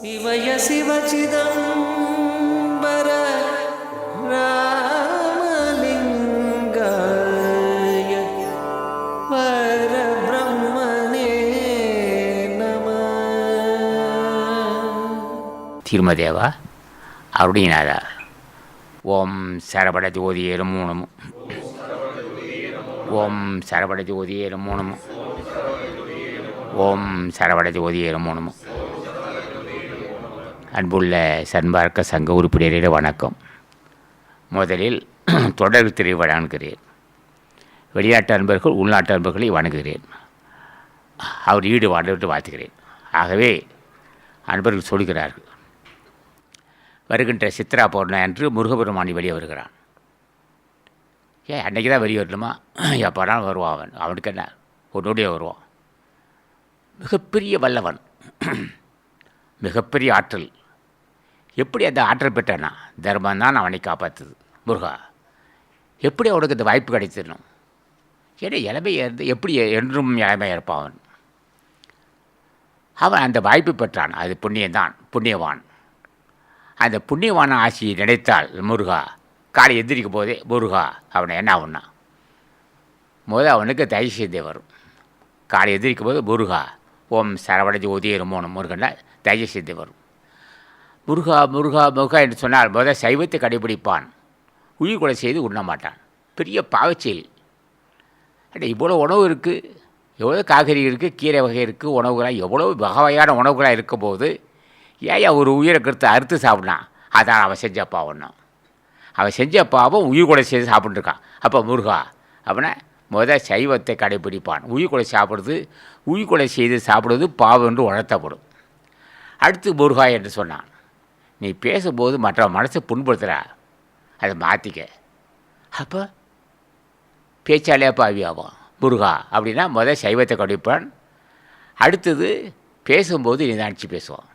शिवय शिवचिदम्बर रामलिङ्गाय परब्रह्मणे नमः திருமதேவா அருணிநாதா ஓம் சரபட ஜோதியே நமோ நமோ ஓம் சரபட ஜோதியே நமோ நமோ ஓம் சரவட ஜோதியே நமோ நமோ அன்புள்ள சன்மார்க்க சங்க உறுப்பினரிட வணக்கம். முதலில் தொடர் திரை வணங்குகிறேன் வெளிநாட்டு அன்பர்கள் உள்நாட்டு அன்பர்களை வணங்குகிறேன். அவர் ஈடுபாடு விட்டு வாழ்த்துகிறேன். ஆகவே அன்பர்கள் சொல்கிறார்கள். வருகின்ற சித்ரா பௌர்ணமி அன்று முருகபெருமானி வெளியே வருகிறான். ஏன் அன்றைக்கி தான் வெளியே வரணுமா? எப்போனாலும் வருவான் அவன். அவனுக்கு என்ன? உன்னுடைய வருவான். மிகப்பெரிய வல்லவன். மிகப்பெரிய ஆற்றல். எப்படி அந்த ஆற்றல் பெற்றானா தர்மம் தான் அவனை காப்பாற்றுது முருகா. எப்படி அவனுக்கு இந்த வாய்ப்பு கிடைச்சிடணும் ஏன்னா இளமை இருந்து எப்படி என்றும் இளமையாக இருப்பான் அவன். அவன் அந்த வாய்ப்பு பெற்றான் அது புண்ணியந்தான் புண்ணியவான். அந்த புண்ணியவான ஆசியை நினைத்தால் முருகா காலை எந்திரிக்கும் போதே முருகா அவனை என்ன ஆகுன்னா முதல் அவனுக்கு தயவு செய்தே வரும். காலை எந்திரிக்கும் போது முருகா ஓம் சரவண ஜோதியே முருகனை தயவு செய்தே வரும். முருகா முருகா முருகா என்று சொன்னால் முதல் சைவத்தை கடைபிடிப்பான். உயிர் கொலை செய்து உண்ண மாட்டான் பெரிய பாவச்செயல். அட இவ்வளோ உணவு இருக்குது எவ்வளோ காய்கறி இருக்குது கீரை வகை இருக்குது உணவுகளாக எவ்வளோ வகையான உணவுகளாக இருக்கும்போது ஏன் ஒரு உயிரை கருத்து அறுத்து சாப்பிட்னா அதான் அவன் செஞ்ச பாவம் அவன் செஞ்ச பாவம் உயிர் கொலை செய்து சாப்பிட்டுருக்கான். அப்போ முருகா அப்படின்னா முதல் சைவத்தை கடைபிடிப்பான். உயிர் கொலை சாப்பிடுறது உயிர் கொலை செய்து சாப்பிடுவது பாவம் என்று உணர்த்தப்படும். அடுத்து முருகா என்று சொன்னான். நீ பேசும்போது மற்ற மனசை புண்படுத்துகிற அதை மாற்றிக்க அப்போ பேச்சாலே பாவி ஆவான் முருகா அப்படின்னா முதல் சைவத்தை கடைப்பான் அடுத்தது பேசும்போது நீ நினச்சி பேசுவான்.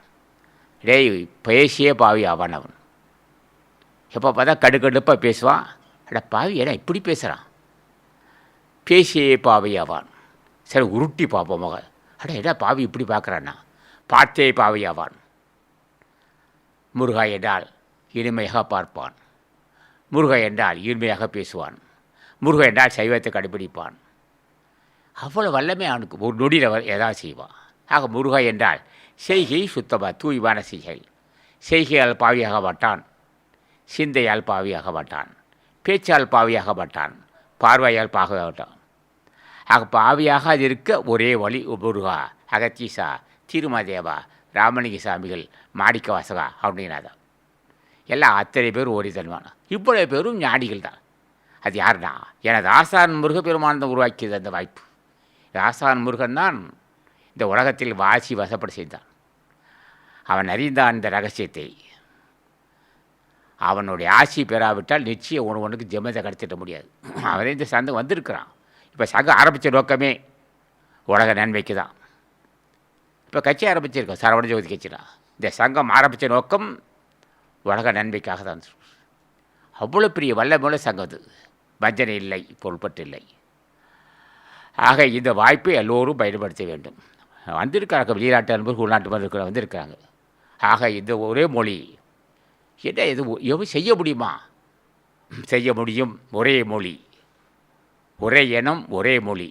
டேய் பேசியே பாவி ஆவான் அவன். எப்போ பார்த்தா கடுக்கடுப்பாக பேசுவான். அட பாவி ஏன்னா இப்படி பேசுகிறான் பேசியே பாவி ஆவான். சரி உருட்டி பார்ப்போம் மக அட என்ன பாவி இப்படி பார்க்குறான்னா? பார்த்தே பாவி ஆவான். முருகா என்றால் இனிமையாக பார்ப்பான். முருகா என்றால் இனிமையாக பேசுவான். முருகா என்றால் சைவத்தை கடைபிடிப்பான் அவ்வளோ வல்லமே அவனுக்கு. ஒரு நொடியில் ஏதாவது செய்வான். ஆக முருகா என்றால் செய்கை சுத்தமாக தூய்வான செய்கை. செய்கையால் பாவியாக மாட்டான். சிந்தையால் பாவியாக மாட்டான். பேச்சால் பாவியாக மாட்டான். பார்வையால் பாக மாட்டான். ஆக பாவியாக அது இருக்க ஒரே வழி முருகா. அகத்தீசா திருமாதேவா ராமலிங்க சாமிகள் மாணிக்க வாசகா அப்படின்னாதான் எல்லாம் அத்தனை பேர் ஓடி தருவான் இவ்வளவு பேரும் ஞானிகள் தான். அது யாருன்னா? எனது ஆசான் முருகப்பெருமான் தான் உருவாக்கியது அந்த வாய்ப்பு. ஆசான் முருகன் தான் இந்த உலகத்தில் வாசி வசப்பட செய்தான். அவன் அறிந்தான் இந்த ரகசியத்தை. அவனுடைய ஆசி பெறாவிட்டால் நிச்சயம் ஒருவனுக்கு ஜெமத்தை கடத்திட முடியாது. அவனே இந்த சங்கம் வந்திருக்கிறான். இப்போ சங்கம் ஆரம்பித்த நோக்கமே உலக நன்மைக்கு தான் இப்போ கட்சி ஆரம்பிச்சிருக்கோம். சரவண ஜோதி கட்சினா இந்த சங்கம் ஆரம்பித்த நோக்கம் உலக நன்மைக்காக தான். அவ்வளோ பெரிய வல்லமுள்ள சங்கம் அது. வஞ்சனை இல்லை பொருள்பட்டு இல்லை. ஆக இந்த வாய்ப்பை எல்லோரும் பயன்படுத்த வேண்டும். வந்திருக்காங்க வெளிநாட்டு நண்பர்கள் உள்நாட்டு அன்பர்கள் வந்திருக்காங்க ஆக இந்த ஒரே மொழி என்ன இது எவ்வளோ செய்ய முடியுமா? செய்ய முடியும் ஒரே மொழி. ஒரே இனம் ஒரே மொழி.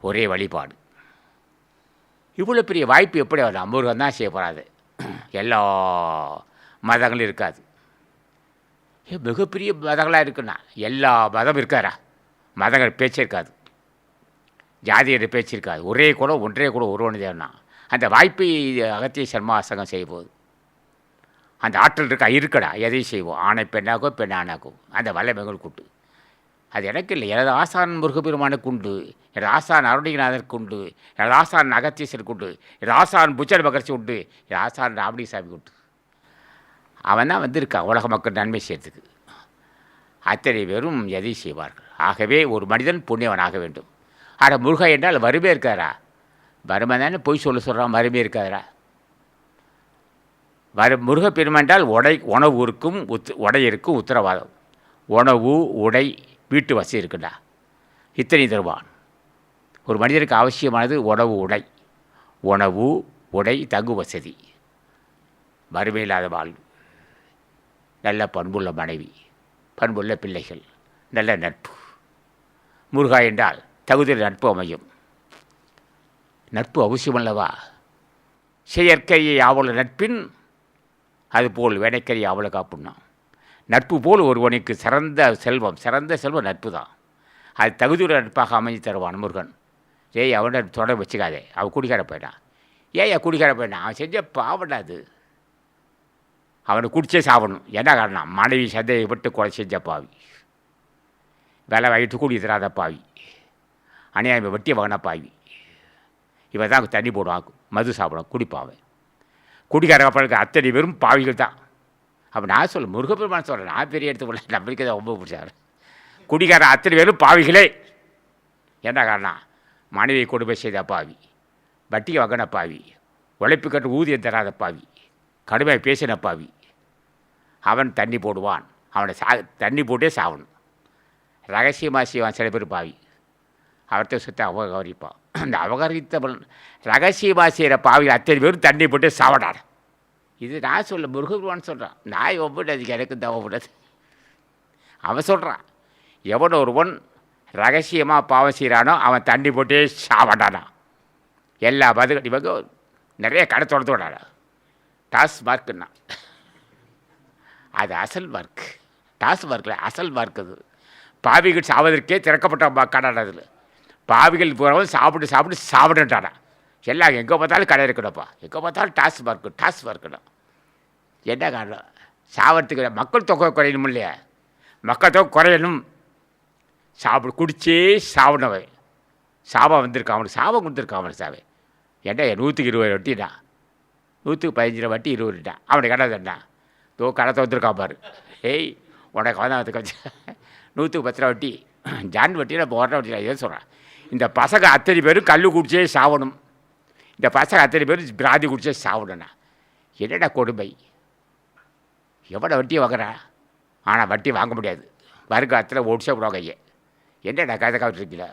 ஒரே வழிபாடு. இவ்வளோ பெரிய வாய்ப்பு எப்படி வருது? அம்பூர்வம் தான் செய்ய போகிறாது எல்லா மதங்களும் இருக்காது. ஏ, மிகப்பெரிய மதங்களாக இருக்குண்ணா எல்லா மதம் இருக்காரா? மதங்கள் பேச்சு இருக்காது. ஜாதியர் பேச்சு இருக்காது. ஒரே கூட ஒன்றே கூட ஒருவனு அந்த வாய்ப்பை அகத்திய சர்மா சங்கம் செய்ய போகுது அந்த ஆற்றல் இருக்கா? இருக்கடா. எதையும் செய்வோம். ஆணை பெண்ணாக்கோ பெண் ஆணாக்கோ அந்த வல்லமைகள் கூட்டு. அது எனக்கு இல்லை. எனது ஆசான் முருகப்பெருமானுக்கு உண்டு. எனது ஆசான் அருணிநாதனுக்கு உண்டு. எனது ஆசான் அகத்தீசருக்கு உண்டு. எனது ஆசான் புச்சர் மகர்ச்சி உண்டு. எனது ஆசான் ராமலிசாமி உண்டு. அவன் தான் வந்திருக்கான் உலக மக்கள் நன்மை செய்யறதுக்கு. அத்தனை பேரும் எதை செய்வார்கள்? ஆகவே ஒரு மனிதன் புண்ணியவனாக வேண்டும். ஆனால் முருகா என்றால் வறுமை இருக்காரா வறுமை தானே பொய் சொல்ல சொல்கிறான் வறுமை இருக்காரா வரு முருகப்பெருமை என்றால் உடை உணவு இருக்கும் உத் உடை இருக்கும் உத்தரவாதம். உணவு உடை வீட்டு வசதி இருக்குண்டா. இத்தனை தருவான். ஒரு மனிதனுக்கு அவசியமானது உணவு உடை. உணவு உடை தங்கு வசதி. வறுமை இல்லாத வாழ்வு. நல்ல பண்புள்ள மனைவி. பண்புள்ள பிள்ளைகள். நல்ல நட்பு. முருகா என்றால் தகுதியில் நட்பு அமையும். நட்பு அவசியமல்லவா? செயற்கையை ஆவல நட்பின் அதுபோல் வேலைக்கறி ஆவல காப்புண்ணான் நட்பு போல் ஒருவனுக்கு சிறந்த செல்வம் சிறந்த செல்வம் நட்பு தான் அது தகுதியுள்ள நட்பாக அமைஞ்சு தருவான் முருகன் ஏய் அவனை தொடர் வச்சுக்காதே. அவன் குடிக்கார போயிட்டான் ஏயா குடிக்கார போயிட்டான் அவன் செஞ்ச பாவடா அது. அவனை குடிச்சே சாப்பிடணும் என்ன காரணம்? மனைவி சந்தேகப்பட்டு கொலை செஞ்ச பாவி. வேலை வாங்கிட்டு கூடி தராத பாவி. அநியாயம் வெட்டி வாங்கின பாவி. இவன் தான் தண்ணி போடுவான் மது சாப்பிடுவான் குடிப்பாவன் குடிக்கார கப்பலுக்கு அத்தனை பேரும் பாவிகள் தான். அப்போ நான் சொல்ல முருகப்பெருமான் சொல்கிறேன் நான் பெரிய எடுத்து போல நம்மளுக்கு தான் ரொம்ப பிடிச்சாரு குடிக்கார அத்தனை பேரும் பாவிகளே என்ன காரணம் மனைவியை கொடுமை செய்த பாவி வட்டிக்கு வாங்கின பாவி உழைப்பு கட்டு ஊதியம் தராத பாவி கடுமையாக பேசின பாவி அவன் தண்ணி போடுவான் அவனை சா தண்ணி போட்டே சாவணும் ரகசியமாக செய்வான் சில பேர் பாவி அவர்கிட்ட சுத்த அவகரிப்பான் அந்த அவகரித்தவன் ரகசியமாக செய்கிற பாவி அத்தனை பேரும் தண்ணி போட்டு சாவடான் இது நான் சொல்ல முருகபெருமான் சொல்கிறான் நான் ஒப்பிட்டு அதுக்கு எனக்கு தவப்படாது அவன் சொல்கிறான் எவன் ஒருவன் ரகசியமாக பாவம் செய்கிறானோ அவன் தண்ணி போட்டே சாவடானா? எல்லா பதில் இவங்க நிறைய கடை தொடர்ந்து விடாடா டாஸ் மார்க்குன்னா. அது அசல் மார்க் டாஸ் மார்க்கில் அசல் மார்க் அது. பாவிகள் சாவதற்கே திறக்கப்பட்ட கடை அதில் பாவிகள் போகிறவங்க சாப்பிட்டு சாப்பிட்டு சாப்பிட்டுட்டானா எல்லாம் எங்கே பார்த்தாலும் கடை இருக்கணும்ப்பா. எங்கே பார்த்தாலும் டாஸ் டாஸ்மார்க்கணும் டாஸ் என்ன காரணம்? சாவறதுக்கு மக்கள் தொகை குறையணும் இல்லையா? மக்கள் தொகை குறையணும். சாப்பிடு குடிச்சே சாப்பிடவன் சாபம் வந்திருக்கான் அவனுக்கு சாபம் கொடுத்துருக்கான் அவனுக்கு சாவே. என்ன நூற்றுக்கு இருபது வட்டிடா? நூற்றுக்கு பதினஞ்சு ரூபா வட்டி இருபது ரூபா அவனுக்கு கடை தண்ணா தோ கடை தந்துருக்கான் பாரு. ஏய் உனக்கு வந்து கொஞ்சம் நூற்றுக்கு பத்து ரூபா வட்டி. ஜான் வட்டியில் போடுற வட்டி வட்டியில் ஏதோ சொல்கிறேன் இந்த பசங்க அத்தனை பேரும் கல் குடிச்சே சாவணும். இந்த பசங்க அத்தனை பேரும் பிராதி குடிச்சே சாவணும்ண்ணா என்னடா கொடுமை? எவ்வளோ வட்டியை வாங்குறா? ஆனால் வட்டி வாங்க முடியாது. வருங்காலத்தில் ஒடிச்சா விடுவாங்க ஐயே. என்னடா கதை காவிட்டுருக்கீங்கள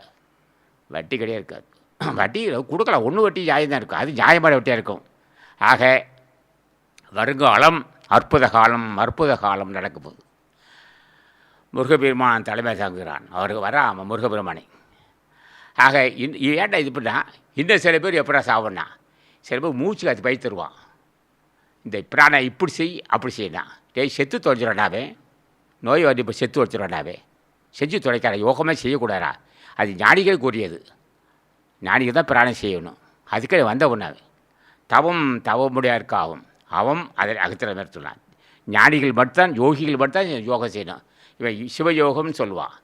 வட்டி கிடையாது இருக்காது. வட்டி கொடுக்கலாம். ஒன்று வட்டி நியாயம் தான் இருக்கும். அது நியாயமான வட்டியாக இருக்கும். ஆக வருங்காலம் அற்புத காலம் அற்புத காலம் நடக்க போகுது முருகபெருமான் தலைமை தாங்குகிறான். அவருக்கு வராமல் முருகபெருமானை ஆக இன் ஏன்டா இது பண்ணா இன்னும் சில பேர் எப்படா சாவண்ணா சில பேர் மூச்சு அது பயிர் தருவான். இந்த பிராணை இப்படி செய் அப்படி செய்யலாம் டேய் செத்து தொலைச்சிடனாவே நோய் வந்து இப்போ செத்து வச்சிடண்டாவே செஞ்சு தொலைக்கார யோகமே செய்யக்கூடாதா? அது ஞானிகள் கூறியது. ஞானிகள் தான் பிராணம் செய்யணும். அதுக்கே வந்த உண்ணாவே தவம் தவமுடையாருக்காகும் அவன் அதை அகத்திர மாதிரி சொன்னான். ஞானிகள் மட்டும்தான் யோகிகள் மட்டும்தான் யோகம் செய்யணும். இவன் சிவயோகம்னு சொல்லுவான்.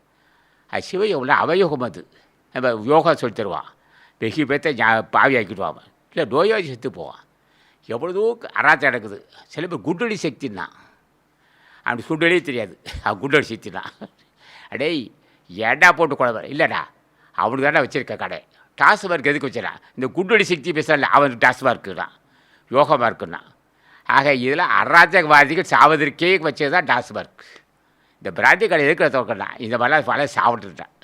அது சிவயோகம்ல அவயோகம் அது. நம்ம யோகா சொல்லி தருவான் வெகி பேர்த்த ஞா பாவி ஆக்கிடுவான் இல்லை நோயாளி செத்து போவான் எவ்வளோ அராத்தம் நடக்குது சில பேர் குண்டடி சக்தின்னா அவனுக்கு சுண்டலே தெரியாது அவன் குண்டடி சக்தின்னா அடேய் ஏடா போட்டு குழம்பு இல்லைடா அவனுக்கு தானே வச்சுருக்க கடை டாஸ்மார்க் எதுக்கு வச்சிடா இந்த குண்டடி சக்தி பேசல அவனுக்கு டாஸ்மார்க்கு தான் யோகா மார்க்குன்னா ஆக இதில் அராஜகவாதிகள் சாவதற்கே வச்சது தான் டாஸ்மார்க் இந்த பிராந்தி கடை எதுக்கு திறக்கணும் இந்த மாதிரிலாம் பல சாப்பிட்டுட்டான்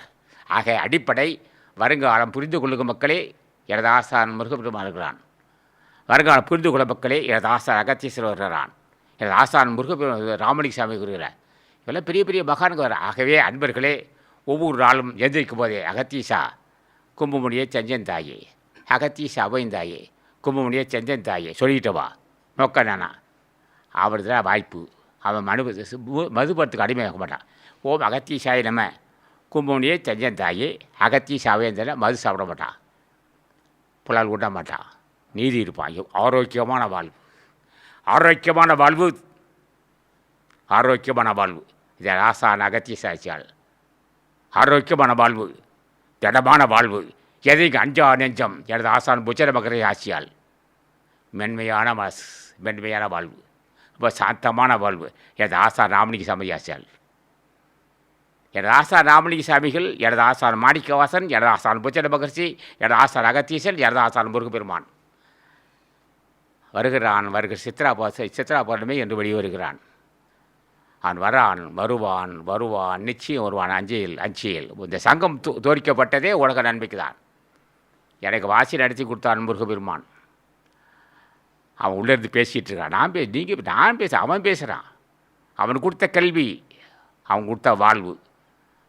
ஆக அடிப்படை வருங்காலம் புரிந்து கொள்ளுக மக்களே எனது ஆசான் முருகப்பெருமாறுகிறான் இருக்கிறான் வருங்காலம் புரிந்து கொள்ள மக்களே எனது ஆசான் அகத்தீஸ்வரர் வருகிறான் எனது ஆசான் முருகப்பெருமான் ராமலிங்க சாமி கூறுகிறார். இவெல்லாம் பெரிய பெரிய மகான்கள். வர ஆகவே அன்பர்களே ஒவ்வொரு நாளும் எந்திரிக்கும் போதே அகத்தீசா கும்பமுனியே செஞ்சன் தாயே. அகத்தீசா அவைந்தாயே கும்பமுனியே செஞ்சன் தாயே. சொல்லிட்டு வா. நோக்க நானா. அவருக்கு தான் வாய்ப்பு. அவன் மனு மதுபடத்துக்கு அடிமையாக மாட்டான் ஓம் அகத்தீசாய நம்ம கும்பமணியே செஞ்சன் தாயே அகத்தீசாவே இருந்தால் மது சாப்பிட மாட்டான் புலால் ஊட்ட மாட்டான் நீதி இருப்பான். ஆரோக்கியமான வாழ்வு. ஆரோக்கியமான வாழ்வு. ஆரோக்கியமான வாழ்வு. இதை ராசான் அகத்தீசாச்சியால் ஆரோக்கியமான வாழ்வு. திடமான வாழ்வு. எதைக்கு அஞ்சா நெஞ்சம். எனது ஆசான் புச்சர மகரை ஆட்சியால் மென்மையான மனசு. மென்மையான வாழ்வு. ரொம்ப சாந்தமான வாழ்வு. எனது ஆசான் ராமணிக்கு சாமி ஆசியால் எனது ஆசான் ராமலிங்க சாமிகள் எனது ஆசான் மாணிக்கவாசன் எனது ஆசான் புச்சன மகர்ஷி எனது ஆசான் அகத்தீசன் எனது ஆசான் முருகப்பெருமான். வருகிறான் வருகிற சித்ரா பாச சித்ரா பௌர்ணமி என்று வெளிவருகிறான். அவன் வரான் வருவான் வருவான் நிச்சயம் வருவான் அஞ்சியில் அஞ்சியல் இந்த சங்கம் தோ தோரிக்கப்பட்டதே உலக நன்மைக்கு தான். எனக்கு வாசி நடத்தி கொடுத்தான் முருகபெருமான் அவன் உள்ளேருந்து பேசிகிட்டு இருக்கான். நான் பே நீங்கள் நான் பேச அவன் பேசுகிறான் அவன் கொடுத்த கல்வி அவன் கொடுத்த வாழ்வு.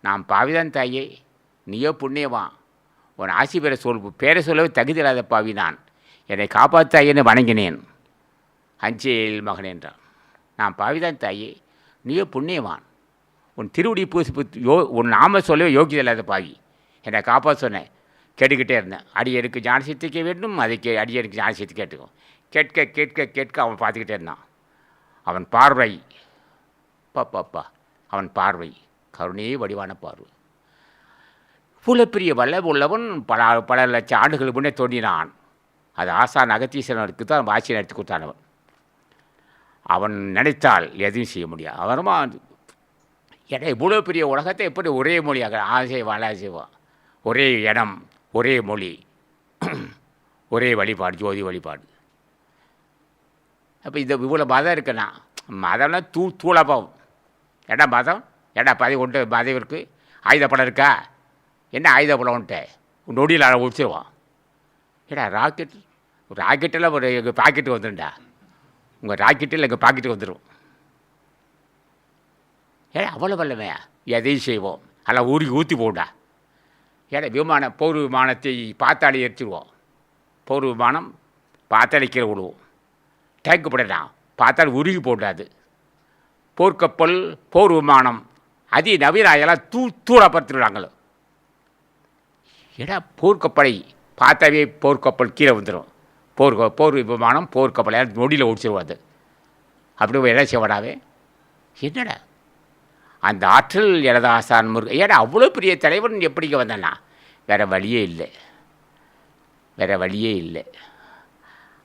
நான் பாவிதான் தாயே நீயோ புண்ணியவான் உன் ஆசி பெற சொல் பேரை சொல்லவே தகுதி இல்லாத பாவி நான். என்னை காப்பாத்தாயேன்னு வணங்கினேன். அஞ்சேல் மகன் என்றான். நான் பாவிதான் தாயே நீயோ புண்ணியவான் உன் திருவடி பூசிப்பு யோ உன் நாம சொல்லவே யோகியதில்லாத பாவி. என்னை காப்பாற்ற சொன்னேன். கேட்டுக்கிட்டே இருந்தேன். அடியருக்கு ஞானசக்திக்க வேண்டும் அதுக்கு அடியருக்கு ஞானசக்தி கேட்டுக்கும். கேட்க கேட்க கேட்க அவன் பார்த்துக்கிட்டே இருந்தான். அவன் பார்வை. பாப்பாப்பா அவன் பார்வை. கருணையே வடிவான பார்வை இவ்வளோ பெரிய உள்ளவன் பல பல லட்சம் ஆண்டுகளுக்கு முன்னே தோன்றினான். அது ஆசான் அகத்தீசனருக்கு தான் ஆட்சி நடத்தி கொடுத்தானவன் அவன். நினைத்தால் எதையும் செய்ய முடியாது. அவருமா ஏன்னா இவ்வளோ பெரிய உலகத்தை எப்படி ஒரே மொழியாக ஆசை வாழ செய்வான் ஒரே இடம் ஒரே மொழி ஒரே வழிபாடு ஜோதி வழிபாடு. அப்போ இந்த இவ்வளோ மதம் இருக்குன்னா மதம்னா தூ தூளபம் ஏடா மதம்? ஏடா பதவி கொண்டு பதவி இருக்குது ஆயுதப்படம் இருக்கா? என்ன ஆயுதப்படம்ன்ட்டு நொடியில் அதை ஏடா ராக்கெட்? ராக்கெட்டெல்லாம் ஒரு எங்கள் பாக்கெட்டு வந்துடும்டா உங்கள் ராக்கெட்டில் எங்கள் பாக்கெட்டு வந்துடும் ஏடா அவ்வளோ வல்லமையா? எதையும் செய்வோம். அதெல்லாம் ஊறி ஊற்றி போண்டா ஏடா விமானம் போர் விமானத்தை பார்த்தாலே எரிச்சிடுவோம் போர் விமானம் பார்த்தாலே கீழே விடுவோம் டேங்க் போடலாம் பார்த்தாலும் உருகி போடாது. போர்க்கப்பல் போர் விமானம் அதி நவீன எல்லாம் தூ தூளப்படுத்திடுறாங்களோ ஏடா போர்க்கப்பலை பார்த்தாவே போர்க்கப்பல் கீழே வந்துடும் போர் போர் விமானம் போர்க்கப்பல் நொடியில் ஒடிச்சிருவாது அப்படி என்ன செய்வடாவே என்னடா? அந்த ஆற்றல் யலதாசான் முருகன் ஏடா அவ்வளோ பெரிய தலைவன் எப்படிங்க வந்தனா? வேற வழியே இல்லை. வேற வழியே இல்லை.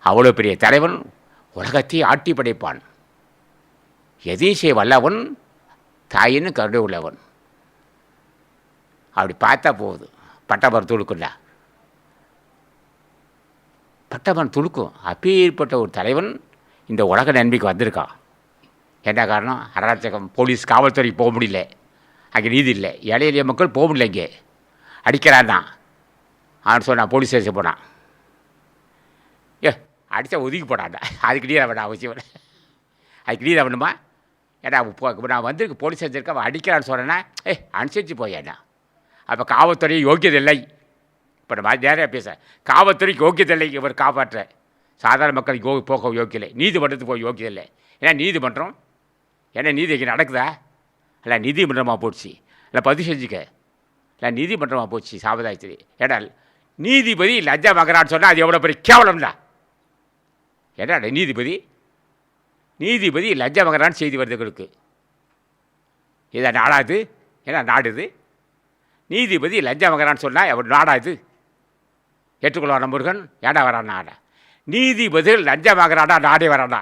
அவ்வளோ பெரிய தலைவன் உலகத்தை ஆட்டி படைப்பான் எதையும் செய்ய வல்லவன் தாயின்னு கருணை உள்ளவன். அப்படி பார்த்தா போகுது பட்டமரம் துளுக்குண்டா பட்டமரம் துளுக்கும். அப்பேற்பட்ட ஒரு தலைவன் இந்த உலக நன்மைக்கு வந்திருக்கான். என்ன காரணம்? அராஜகம் போலீஸ் காவல்துறைக்கு போக முடியல. அங்கே நீதி இல்லை. ஏழை எளிய மக்கள் போக முடியல இங்கே. அடிக்கிறான் தான். அவன் சொன்னான் போலீஸ் ஸ்டேஷன் போனான். ஏ அடித்தா ஒதுக்கி போடாண்டா அதுக்கு நீர் அவன் அவசியம். அதுக்கு நீர் அவனுமா ஏடா இப்போ நான் வந்திருக்கு போலீஸ் ஸ்டேஷன் அவன் அடிக்கிறான்னு சொன்னேன்னா ஏ அனுசரித்து போயேண்ணா அப்போ காவல்துறை யோக்கியது இல்லை இப்போ நம்ம நேராக பேச காவல்துறைக்கு யோக்கியதில்லை இவர் காப்பாற்ற. சாதாரண மக்களுக்கு யோ போக யோக்கியலை நீதிமன்றத்துக்கு போக யோக்கியம் இல்லை ஏன்னா நீதிமன்றம் ஏன்னா நீதி இங்கே நடக்குதா? இல்லை நீதிமன்றமாக போச்சு? இல்லை பதிவு செஞ்சுக்க. இல்லை நீதிமன்றமாக போச்சு சாவதாயத்திரி ஏடா நீதிபதி லஞ்சா மகரான்னு சொன்னால் அது எவ்வளோ பெரிய கேவலம்டா. ஏடா நீதிபதி? நீதிபதி லஞ்சா மகரான்னு செய்தி வருது எங்களுக்கு இதை? நாடாது ஏன்னா நாடுது நீதிபதி லஞ்சா வாங்குறான்னு சொன்னால் எவ்வளோ நாடாது ஏற்றுக்கொள்வான முருகன் ஏடா வரானா நீதிபதிகள் நீதிபதி லஞ்சம் வாங்குறாடா நாடே வராடா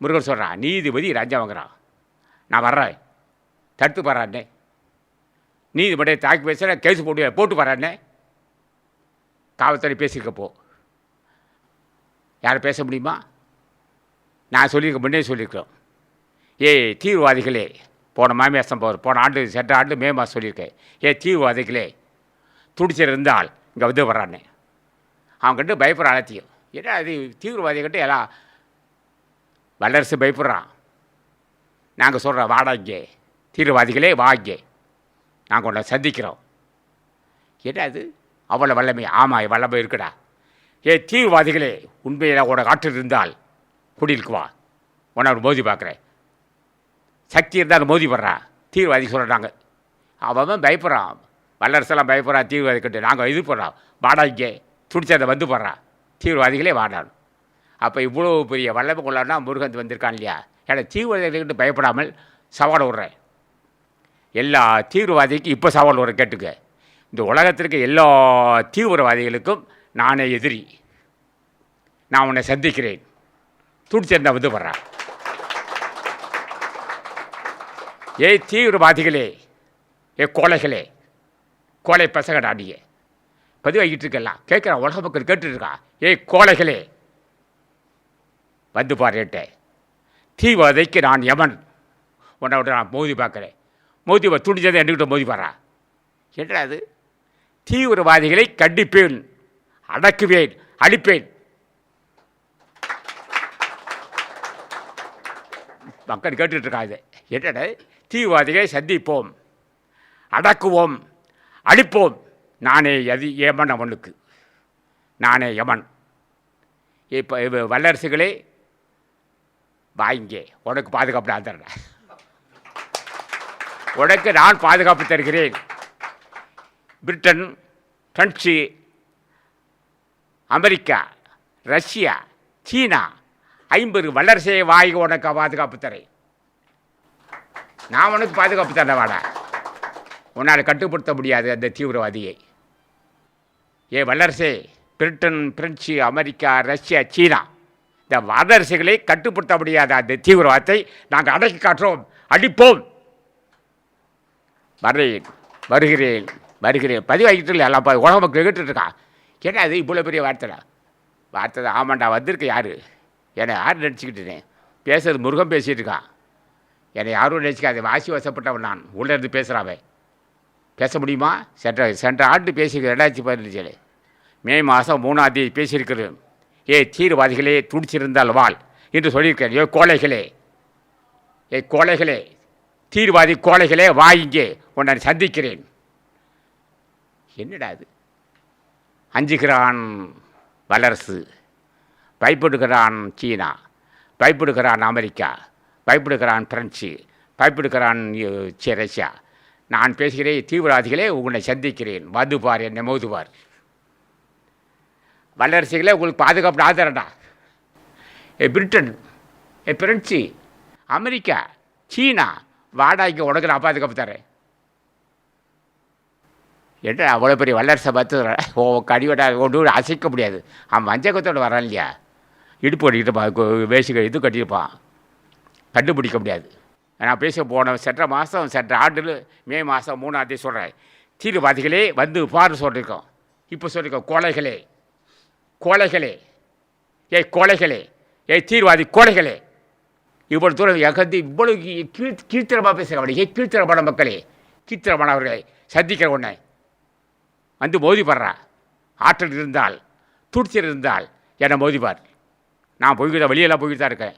முருகன் சொல்கிறான் நீதிபதி லஞ்சம் வாங்குறான் நான் வர்றேன். தடுத்து போகிறான்னே நீதிபதியை தாக்கி பேசுகிறேன் கேஸ் போட்டு போட்டு போகிறான்னே காவல்துறை பேசியிருக்கப்போ. யார் பேச முடியுமா? நான் சொல்லியிருக்க முன்னே சொல்லியிருக்கோம் ஏய் தீவிரவாதிகளே போன மாமியாசம் போகிற போன ஆண்டு சென்ற ஆண்டு மே மாதம் சொல்லியிருக்கேன். ஏ தீவிரவாதிகளே துடிச்சிருந்தால் இங்கே வந்து வர்றானே. அவன் கண்டு பயப்படுற அலத்தியம். ஏன்னா அது தீவிரவாதிகிட்ட எல்லாம் வல்லரசு பயப்படுறான். நாங்கள் சொல்கிறோம் வாடா இங்கே தீவிரவாதிகளே வா இங்கே. நாங்கள் உன்னை சந்திக்கிறோம். ஏன்னா அது அவ்வளோ வல்லமை. ஆமாம் வல்லமை இருக்குடா. ஏ தீவிரவாதிகளே உண்மையில் உன காற்று இருந்தால் குடிலுக்கு வா உன்னை ஒரு மோதி பார்க்குறேன் சக்தி இருந்தால் மோதி படுறான் தீவிரவாதி சொல்கிறாங்க அவன் பயப்படுறான். வல்லரசெல்லாம் பயப்படுறான் தீவிரவாதி கட்டு. நாங்கள் இது பண்ணுறோம் வாடா இங்கே. துடிச்சதை வந்து போடுறான் தீவிரவாதிகளே வாடான் அப்போ இவ்வளோ பெரிய வல்லமை கொள்ளான்னா முருகன் வந்திருக்கான் இல்லையா? ஏன்னா தீவிரவாதிகள்கிட்ட பயப்படாமல் சவால் விட்றேன். எல்லா தீவிரவாதிக்கும் இப்போ சவால் விடுற கேட்டுக்க. இந்த உலகத்திற்கு எல்லா தீவிரவாதிகளுக்கும் நானே எதிரி. நான் உன்னை சந்திக்கிறேன். துடிச்சிருந்தா வந்து வர்றா ஏய் தீவிரவாதிகளே ஏ கொலைகளே கோலை பசங்கடா நீங்க பதிவாகிட்டு இருக்கலாம் கேட்குறான் உலக மக்கள் கேட்டுருக்கா? ஏய் கோலைகளே வந்து பாருட்ட தீவாதைக்கு நான் யமன். உன்னை விட நான் மோதி பார்க்குறேன். மோதி பா- துடிச்சதை என்கிட்ட மோதி பாரா என்னடா அது தீவிரவாதிகளை கண்டிப்பேன் அடக்குவேன் அழிப்பேன். மக்கள் கேட்டுட்டு இருக்காங்க என்னடா? தீவிரவாதிகளை சந்திப்போம். அடக்குவோம். அழிப்போம் நானே எதி ஏமன் அவனுக்கு. நானே யமன் இப்போ இவ வல்லரசுகளே வாங்க உனக்கு பாதுகாப்பு நான் தர்றேன் உனக்கு நான் பாதுகாப்பு தருகிறேன். Britain French America Russia China ஐம்பது வல்லரசே வாய்க உனக்கு பாதுகாப்பு தரேன். நான் உனக்கு பாதுகாப்பு தரேன் உன்னால் கட்டுப்படுத்த முடியாது அந்த தீவிரவாதியை. ஏ வல்லரசே Britain French America Russia China இந்த வல்லரசுகளை கட்டுப்படுத்த முடியாத அந்த தீவிரவாதத்தை நாங்கள் அடக்கி காட்டுறோம். அடிப்போம். வர்றேன் வருகிறேன் வருகிறேன். பதிவாகிட்டு இல்லை எல்லாம் உலக மக்கள் கேட்டுட்டு கேட்டால் என்ன அது இவ்வளோ பெரிய வார்த்தைடா. வார்த்தை தான் ஆமாண்டா வந்திருக்கு யார்? என்னை யார் நினச்சிக்கிட்டேன்? பேசுறது முருகன் பேசிகிட்டு இருக்கான். என்னை யாரும் நினச்சிக்காது வாசி வசப்பட்டவன் நான். உள்ளே இருந்து பேசுகிறாவே பேச முடியுமா? சென்ற சென்ற ஆண்டு பேசியிருக்க ரெண்டாயிரத்தி பதினஞ்சில். மே மாதம் மூணாம் தேதி பேசியிருக்கிறேன் ஏ தீர்வாதிகளே துடிச்சிருந்தால் வாழ் என்று சொல்லியிருக்கேன் ஏ கோழைகளே. ஏ கோழைகளே தீவிரவாதி கோழைகளே வாயிங்கே உன்னை சந்திக்கிறேன். என்னடா அது அஞ்சுகிறான் வல்லரசு. பயப்படுகிறான் சீனா பயப்படுகிறான் அமெரிக்கா பயப்படுகிறான் பிரெஞ்சு பயப்படுகிறான் ரஷ்யா. நான் பேசுகிறேன் தீவிரவாதிகளே உன்னை சந்திக்கிறேன். மதுபார் என்னை மோதுவார் வல்லரசுகளே உங்களுக்கு பாதுகாப்பு ஆதரடா ஏ பிரிட்டன் ஏ பிரெஞ்சு அமெரிக்கா சீனா வாடகைக்கு உனக்கு நான் பாதுகாப்பு தரேன். என்ன அவ்வளோ பெரிய வல்லரசை பார்த்து ஓ கடிவடா ஒன்று அசைக்க முடியாது. அவன் வஞ்சகத்தோடு வரான் இல்லையா? இடுப்பு கட்டிக்கிட்டு வேசிக்க இது கட்டியிருப்பான் கண்டுபிடிக்க முடியாது. நான் பேச போன சென்ற மாதம் சென்ற ஆண்டில் மே மாதம் மூணாம் தேதி சொல்கிறேன் தீவிரவாதிகளே வந்து பாரு சொல்லியிருக்கோம். இப்போ சொல்லியிருக்கோம் கொலைகளே கொலைகளே ஏய் கொலைகளே ஏய் தீவிரவாதி கொலைகளே. இவ்வளோ தூரம் எகந்து இவ்வளவு கீழ் கீழ்த்தரமாக பேசுகிறவனே ஏ கீழ்த்தரமான மக்களே கீழ்த்தரமானவர்களே சந்திக்கிற உன்னை. வந்து மோதிப்படுறா ஆற்றல் இருந்தால் துடிச்சல் இருந்தால் என்னை மோதிப்பார் நான் போய்கிட்ட வெளியெல்லாம் போய்கிட்டு தான் இருக்கேன்.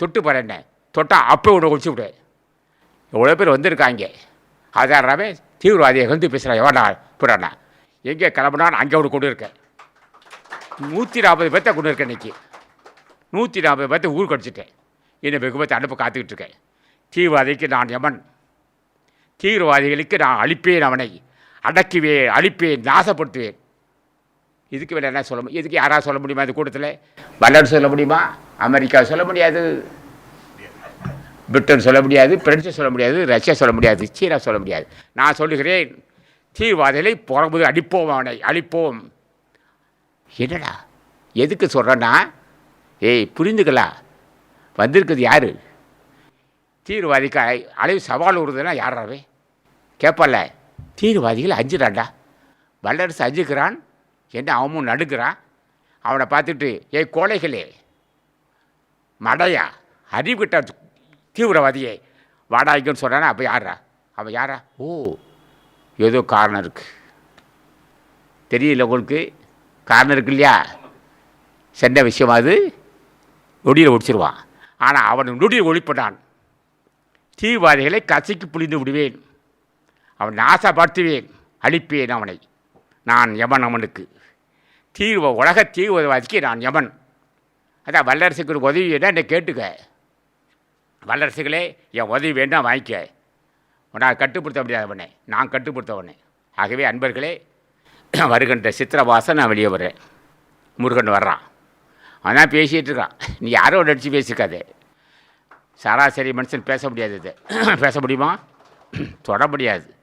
தொட்டு பாரு தொட்டால் அப்போ உன்னை குடிச்சு விடு. எவ்வளோ பேர் வந்திருக்காங்க. அதாராமே தீவிரவாதியை வந்து பேசுகிறேன் எவனா புறாண்ணா எங்கே கிளம்புனான்னு அங்கே ஒன்று கொண்டு இருக்கேன். நூற்றி நாற்பது பேர்த்த கொண்டு இருக்கேன் இன்னைக்கு. நூற்றி நாற்பது பேர்த்த ஊர் கடிச்சிட்டேன் இன்னும் வெகுமத்தை அனுப்ப காத்துக்கிட்டு இருக்கேன். தீவிரவாதிக்கு நான் யமன். தீவிரவாதிகளுக்கு நான் அழிப்பேன் அவனை. அடக்குவேன் அழிப்பேன் நாசப்படுத்துவேன். இதுக்கு வேறு என்ன சொல்ல இதுக்கு யாராவது சொல்ல முடியுமா இந்த கூட்டத்தில்? வல்லரசு சொல்ல முடியுமா? அமெரிக்கா சொல்ல முடியாது. பிரிட்டன் சொல்ல முடியாது. பிரெஞ்சு சொல்ல முடியாது. ரஷ்யா சொல்ல முடியாது. சீனா சொல்ல முடியாது. நான் சொல்லுகிறேன் தீவிரவாதிகளை புறம்புது அடிப்போம் அவனை அழிப்போம். என்னடா? எதுக்கு சொல்கிறேன்னா ஏய் புரிந்துக்கலாம் வந்திருக்குது யார்? தீவிரவாதிக்கு அளவு சவால் விடுறதுன்னா யாராவே கேட்பால தீவிரவாதிகள் அஞ்சுறான்டா. வல்லரசு அஞ்சுக்கிறான் என்ன அவனும் நடுக்கிறான் அவனை பார்த்துட்டு ஏய் கோழைகளே மடையா அறிவுகிட்ட தீவிரவாதியே வாடாய்க்குன்னு சொல்கிறானா அப்போ யாரா அவன் யாரா ஓ. ஏதோ காரணம் இருக்கு. தெரியல உங்களுக்கு? காரணம் இருக்கு இல்லையா? சென்ற விஷயம் அது. நொடியில் ஒடிச்சிருவான். ஆனால் அவன் நொடியில் ஒழிப்பட்டான் தீவிரவாதிகளை கசைக்கு புளிந்து விடுவேன். அவன் நாசப்படுத்துவேன். அழிப்பேன் அவனை. நான் யமன் அவனுக்கு? தீர்வு உலக தீவிரவாதிக்கு நான் யமன். அதான் வல்லரசுக்கு ஒரு உதவி வேணால் என்னை கேட்டுக்க. வல்லரசுகளே என் உதவி வேணால் வாங்கிக்க. நான் கட்டுப்படுத்த முடியாதவனே நான் கட்டுப்படுத்தவனே ஆகவே அன்பர்களே வருகின்ற சித்திரை மாதம் நான் வெளியே வரேன். முருகன் வர்றான். அவன் பேசிகிட்டு இருக்கான். நீ யாரோட நடித்து பேசிக்காது. சராசரி மனுஷன் பேச முடியாது இது. பேச முடியுமா? தொட முடியாது.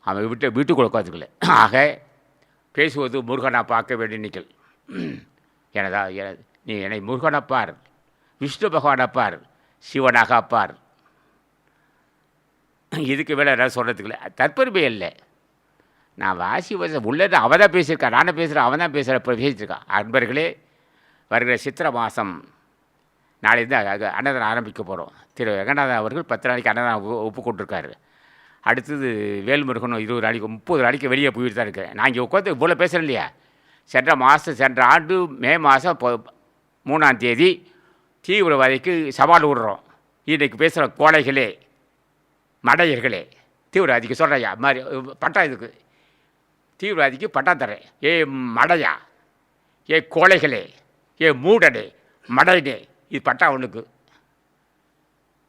அவன் விட்டு வீட்டுக்குள்ள உட்காந்துக்கல. ஆக பேசுவது முருகனை பார்க்க வேண்டிய நிக்கல். எனதா நீ என்னை முருகனை பார். விஷ்ணு பகவானை பார். சிவனாக பார். இதுக்கு மேலே என்ன சொல்கிறதுக்கு இல்லை. தற்பெருமை இல்லை. நான் வாசி வச உள்ளது அவன் தான் பேசியிருக்கான். நானும் பேசுகிறேன் அவன் தான் பேசுகிற இப்போ பேசியிருக்கான் அன்பர்களே வருகிற சித்திரை மாதம் நாளைக்கு தான் அன்னதானம் ஆரம்பிக்க போகிறோம் திரு வெங்கநாதன் அவர்கள் பத்து நாளைக்கு அன்னதானம் ஒப்புக்கொண்டிருக்காரு ஒப்பு கொண்டிருக்காரு. அடுத்தது வேல்முருகனும் இருபது நாளைக்கு முப்பது நாளைக்கு வெளியே போயிட்டு தான் இருக்கேன் நான் இங்கே உட்காந்து இவ்வளோ பேசுகிறேன் இல்லையா? சென்ற மாதம் சென்ற ஆண்டு மே மாதம் மூணாம் தேதி தீவிரவாதிக்கு சவால் விடுறோம். இன்றைக்கு பேசுகிற கோழைகளே மடையர்களே தீவிரவாதிக்கு சொல்கிறையா மாதிரி பட்டா இதுக்கு. தீவிரவாதிக்கு பட்டா தரேன். ஏ மடையா ஏ கோழைகளே ஏ மூடனே மடையனே இது பட்டா ஒன்றுக்கு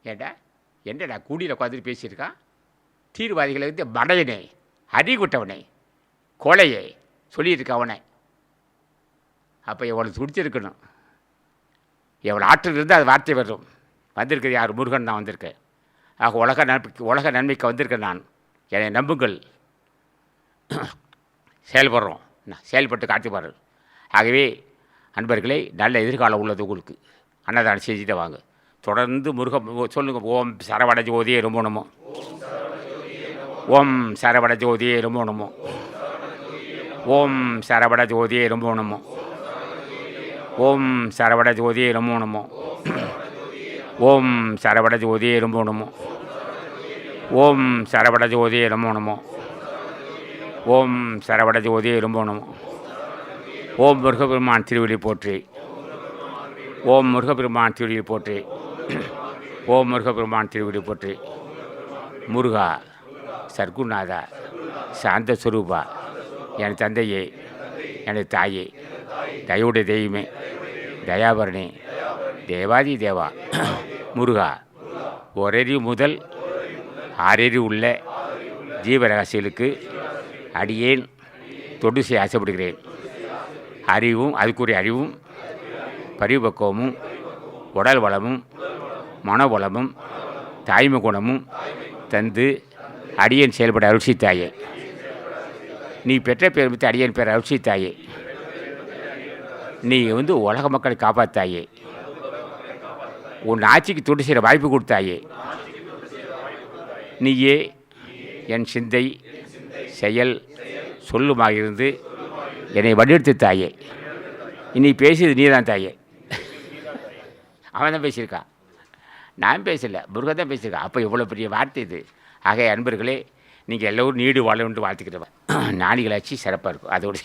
ஏண்டா? என்னடா கூடியில் உட்காந்துட்டு பேசியிருக்கான் தீர்வாதிகளை வந்து மடையனே அறிகுட்டவனே கோழையே சொல்லியிருக்க அவனை. அப்போ எவ்வளோ துடிச்சிருக்கணும். எவ்வளோ ஆற்றல் இருந்தால் அது வார்த்தை வரும். வந்திருக்கிறது யார்? முருகன் தான் வந்திருக்கேன் ஆக உலக நன்மைக்கு உலக நன்மைக்கு வந்திருக்கேன் நான். என்னை நம்புங்கள். செயல்படுறோம். நான் செயல்பட்டு காட்டுவார் ஆகவே அன்பர்களே நல்ல எதிர்காலம் உள்ளது உங்களுக்கு. அன்னதானம் செஞ்சுட்டு வாங்க. தொடர்ந்து முருக சொல்லுங்கள் ஓம் சரவண ஜோதியே ரொம்ப. ஓம் சரவண ஜோதியே ரொம்ப நமோ. ஓம் சரவண ஜோதியே ரொம்ப நமோ. ஓம் சரவண ஜோதியே ரொம்ப நமோ. ஓம் சரவண ஜோதியே ரொம்ப நமோ. ஓம் சரவண ஜோதியே ரொம்ப நமோ. ஓம் சரவண ஜோதியே ரொம்ப நமோ. ஓம் முருகபெருமான் திருவிழி போற்றி. ஓம் முருகபெருமான் திருவடி போற்றி. ஓம் முருகபெருமான் திருவிழி போற்றி. முருகா. சர்க்குநாதா சாந்த சுரூபா என் தந்தையே எனது தாயே தயவுடைய தெய்வமே தயாபரணி தேவாதி தேவா முருகா. ஒரறி முதல் ஆறறி உள்ள ஜீவரகசியலுக்கு அடியேன் தொண்டு செய்ய ஆசைப்படுகிறேன். அறிவும் அதுக்குரிய அறிவும் பரிபக்குவமும் உடல் வளமும் மனவளமும் தாய்மை குணமும் தந்து அடியன் செயல்பட அருட்சி தாயே. நீ பெற்ற பேர் பற்றி அடியன் பேர் அருட்சி தாயே. நீ வந்து உலக மக்களை காப்பாத்தாயே. உன் ஆட்சிக்கு தொண்டு செய்கிற வாய்ப்பு கொடுத்தாயே. நீயே என் சிந்தை செயல் சொல்லுமாக இருந்து என்னை வடிவெடுத்து தாயே. இனி பேசியது நீ தான் தாயே. அவன் தான் பேசியிருக்கான். நான் பேசலை முருகன் தான் பேசியிருக்கான். அப்போ இவ்வளோ பெரிய வார்த்தை இது. ஆக அன்பர்களே நீங்கள் எல்லோரும் நீடு வாழணுன்ட்டு வாழ்த்துக்கிறவன் நாளிகளாச்சு சிறப்பாக இருக்கும். அதோடு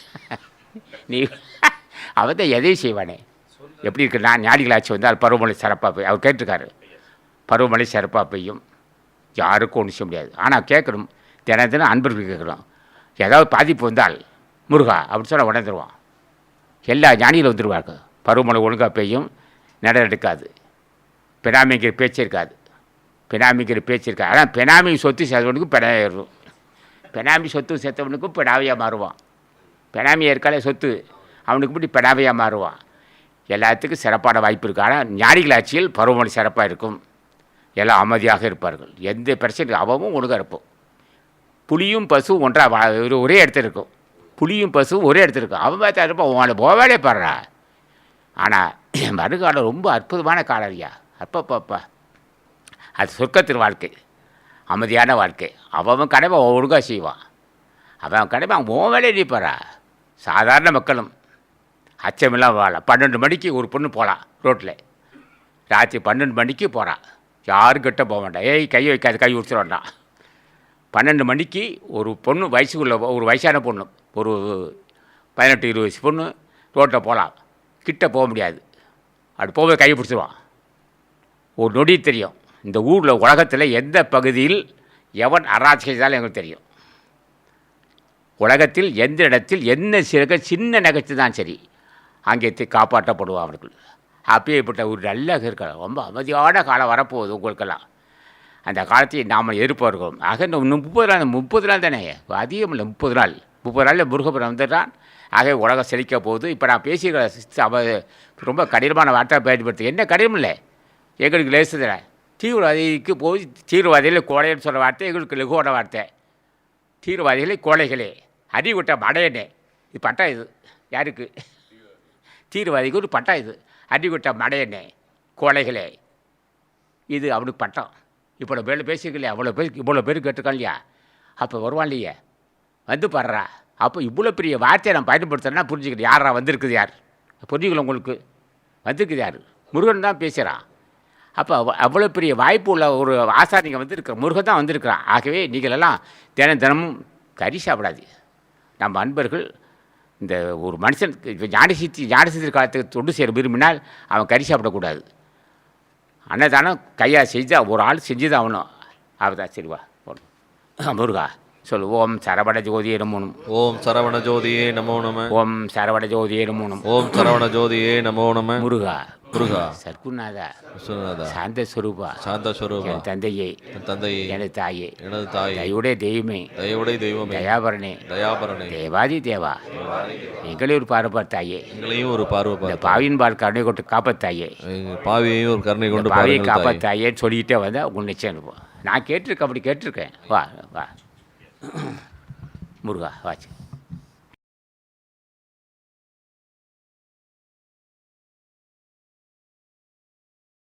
நீ அவன் தான் எதையும் செய்வானே. எப்படி இருக்கு? நான் ஞாடிகளாட்சி வந்தால் பருவமழை சிறப்பாக பெய்யும். அவர் கேட்டிருக்காரு பருவமழை சிறப்பாக பெய்யும். யாருக்கும் ஒன்றும் செய்ய முடியாது. ஆனால் கேட்கணும் தினம் தினம் அன்பர்கள் கேட்கணும். ஏதாவது பாதிப்பு வந்தால் முருகா அப்படி சொன்னால் உணர்ந்துருவான் எல்லா ஞானிகளும் வந்துடுவாங்க பருவமழை ஒழுங்காக பெய்யும் நட எடுக்காது. பெனாமிங்கிற பேச்சு இருக்காது. பெனாமிங்கிற பேச்சிருக்காரு ஆனால் பெனாமி சொத்து சேர்த்தவனுக்கும் பிணாயிடும் பெனாமி சொத்து சேர்த்தவனுக்கும் பெனாவியாக மாறுவான். பினாமி ஏற்காலே சொத்து அவனுக்கு இப்படி பெனாவியாக மாறுவான். எல்லாத்துக்கும் சிறப்பான வாய்ப்பு இருக்குது ஆனால் ஞானிகள் ஆட்சியில் பருவமழை சிறப்பாக இருக்கும். எல்லாம் அமைதியாக இருப்பார்கள். எந்த பிரச்சனை அவவும் ஒழுங்காக இருப்போம் புலியும் பசுவும் ஒன்றாக ஒரு ஒரே இடத்துல இருக்கும். புலியும் பசுவும் ஒரே இடத்துல இருக்கும். அவன் பார்த்தா இருப்பான் உங்களை போவாலே பாடுறா ஆனால் வருகாலம் ரொம்ப அற்புதமான காலம் ஐயா. அப்பப்பப்பா. அது சொர்க்கத்தின் வாழ்க்கை. அமைதியான வாழ்க்கை. அவன் கடமை ஒழுங்காக செய்வான். அவன் கடமை அவன் உன் வேலையை நீப்பாரா சாதாரண மக்களும். அச்சமெல்லாம் வாழ. பன்னெண்டு மணிக்கு ஒரு பொண்ணு போகலாம் ரோட்டில் ராத்திரி பன்னெண்டு மணிக்கு போகிறான் யாரும் கிட்ட போக வேண்டாம். ஏய் கை வைக்காது கை உடிச்சிட வேண்டாம் பன்னெண்டு மணிக்கு ஒரு பொண்ணு வயசுக்குள்ள ஒரு வயசான பொண்ணு ஒரு பதினெட்டு இருபது வயசு பொண்ணு ரோட்டில் போகலாம் கிட்ட போக முடியாது. அப்படி போகும்போது கை பிடிச்சிருவான். ஒரு நொடி தெரியும். இந்த ஊரில் உலகத்தில் எந்த பகுதியில் எவன் அராஜகம் செய்தாலும் எங்களுக்கு தெரியும். உலகத்தில் எந்த இடத்தில் என்ன சிறக சின்ன நகைச்சு தான் சரி. அங்கே காப்பாற்றப்படுவான் அவர்கள் அப்பேற்பட்ட ஒரு நல்ல இருக்கலாம் ரொம்ப அமைதியான காலம் வரப்போகுது உங்களுக்கெல்லாம். அந்த காலத்தை நாம் எதிர்பார்க்கிறோம். ஆக இந்த முப்பது நாள் முப்பது நாள் தானே? அதிகம் இல்லை முப்பது நாள். முப்பது நாளில் முருகபுரம் வந்துட்டான் ஆகவே உலகம் செழிக்க போகுது. இப்போ நான் பேசியிருக்கிற அவ ரொம்ப கடினமான வார்த்தை பயன்படுத்தி என்ன கடினம் இல்லை? எங்களுக்கு லேசுதில்ல தீவிரவாதிக்கு போய் தீவிரவாதிகளை கோழைன்னு சொல்கிற வார்த்தை எங்களுக்கு லகுவான வார்த்தை. தீவிரவாதிகளே கோழைகளே அறிவிட்ட மடையனே. இது பட்டா இது. யாருக்கு? தீவிரவாதிக்கு ஒரு பட்டா இது. அறிவிட்ட மடையனே. கோழைகளே இது அவனுக்கு பட்டம் இப்போ பேர் பேசியிருக்கலையா? அவ்வளோ பேர் இவ்வளோ பேர் கேட்டுக்கான் இல்லையா அப்போ வருவான் இல்லையே? வந்து பாடுறா அப்போ இவ்வளோ பெரிய வார்த்தையை நான் பயன்படுத்துறேன்னா புரிஞ்சுக்கிறேன் யாரா வந்திருக்குது யார்? புரிஞ்சுக்கல உங்களுக்கு? வந்திருக்குது யார்? முருகன் தான் பேசுகிறான் அப்போ அவ- அவ்வளோ பெரிய வாய்ப்பு உள்ள ஒரு ஆசாரிங்க வந்திருக்கிற முருகன் தான் வந்திருக்கிறான். ஆகவே நீங்களெல்லாம் தினம் தினமும் கறி சாப்பிடாது. நம்ம அன்பர்கள் இந்த ஒரு மனுஷன் இப்போ ஞானசித்தி ஞானசித்தி காலத்துக்கு தொண்டு சேர விரும்பினால் அவன் கறி சாப்பிடக்கூடாது. அன்னதானம் கையாக செஞ்சு ஒரு ஆள் செஞ்சு தான் ஆகணும் அவதான் சரிவா முருகா. சொல்லு ஓம் சரவண ஜோதியே நமோனும். ஓம் சரவண ஜோதியே நமோ நம ஓம் சரவண ஜோதியே நமோனும். ஓம் சரவண ஜோதியே நமோ நம முருகா. முருகா. சர்க்குநாதா விஸ்வநாதா சாந்த ஸ்வரூபா சாந்த ஸ்வரூபா என் தந்தையே. தந்தையே எனது தாயே. எனது தாயே. தயுடைய தெய்வமே. தயவுடை தெய்வமே. தயாபரணே தயாபரணே தேவாதி தேவா. எங்களே ஒரு பார்ப்பாத்தாயே எங்களையும் ஒரு பார்வை இந்த பாவியின் பால் கருணை கொண்டு காப்பாத்தாயே. பாவியையும் ஒரு கருணை கொண்டு பாவியை தாயே. காப்பாத்தாயேன்னு சொல்லிக்கிட்டே வந்தால் உங்கள் நிச்சயம் இருப்போம் நான் கேட்டிருக்கேன் அப்படி கேட்டிருக்கேன். வா வா. முருகா வாச்சு